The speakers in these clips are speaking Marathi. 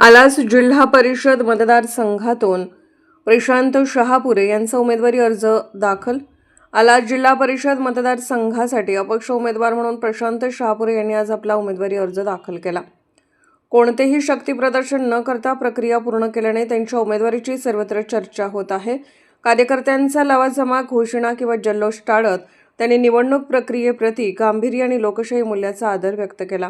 आलास जिल्हा परिषद मतदारसंघातून. प्रशांत शहापुरे यांचा उमेदवारी अर्ज दाखल. आलास जिल्हा परिषद मतदारसंघासाठी अपक्ष उमेदवार म्हणून प्रशांत शहापुरे यांनी आज आपला उमेदवारी अर्ज दाखल केला. कोणतेही शक्तीप्रदर्शन न करता प्रक्रिया पूर्ण केल्याने त्यांच्या उमेदवारीची सर्वत्र चर्चा होत आहे. कार्यकर्त्यांचा लवाजमा घोषणा किंवा जल्लोष टाळत त्यांनी निवडणूक प्रक्रियेप्रती गांभीर्य आणि लोकशाही मूल्याचा आदर व्यक्त केला.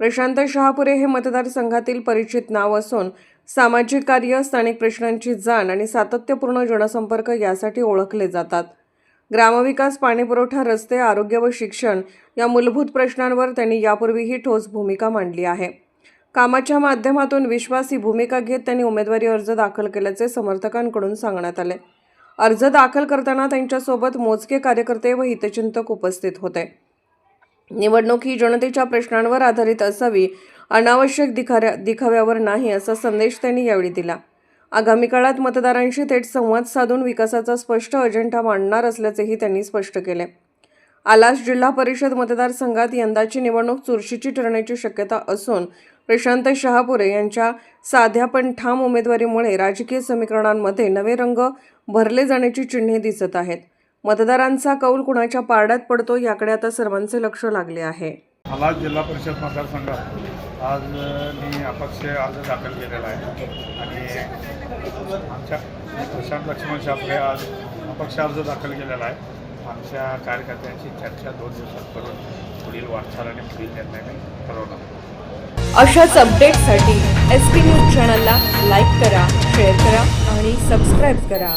प्रशांत शहापुरे हे मतदारसंघातील परिचित नाव असून सामाजिक कार्य स्थानिक प्रश्नांची जाण आणि सातत्यपूर्ण जनसंपर्क यासाठी ओळखले जातात. ग्रामविकास पाणीपुरवठा रस्ते आरोग्य व शिक्षण या मूलभूत प्रश्नांवर त्यांनी यापूर्वीही ठोस भूमिका मांडली आहे. कामाच्या माध्यमातून विश्वासी भूमिका घेत त्यांनी उमेदवारी अर्ज दाखल केल्याचे समर्थकांकडून सांगण्यात आले. अर्ज दाखल करताना त्यांच्यासोबत मोजके कार्यकर्ते व हितचिंतक उपस्थित होते. निवडणूक ही जनतेच्या प्रश्नांवर आधारित असावी अनावश्यक दिखाऱ्या दिखाव्यावर नाही असा संदेश त्यांनी यावेळी दिला. आगामी काळात मतदारांशी थेट संवाद साधून विकासाचा स्पष्ट अजेंडा मांडणार असल्याचेही त्यांनी स्पष्ट केले. आलास जिल्हा परिषद मतदारसंघात यंदाची निवडणूक चुरशीची ठरण्याची शक्यता असून प्रशांत शहापुरे यांच्या साध्या पण ठाम उमेदवारीमुळे राजकीय समीकरणांमध्ये नवे रंग भरले जाण्याची चिन्हे दिसत आहेत. मतदारांचा कौल कुणाच्या पारड्यात पडतो याकडे आता सर्वांचे लक्ष लागले आहे. मला जिल्हा परिषद मतदारसंघात आज मी अपक्ष अर्ज दाखल केलेला आहे. आणि आमच्या प्रशांत लक्ष्मण शापरे आज अपक्ष अर्ज दाखल केलेला आहे. आमच्या कार्यकर्त्यांची चर्चा दोन दिवसात करून पुढील वाटचाल आणि पुढील निर्णय मी ठरवणार अशाच अपडेटसाठी एस पी न्यूज चॅनलला लाईक करा शेअर करा आणि सबस्क्राईब करा.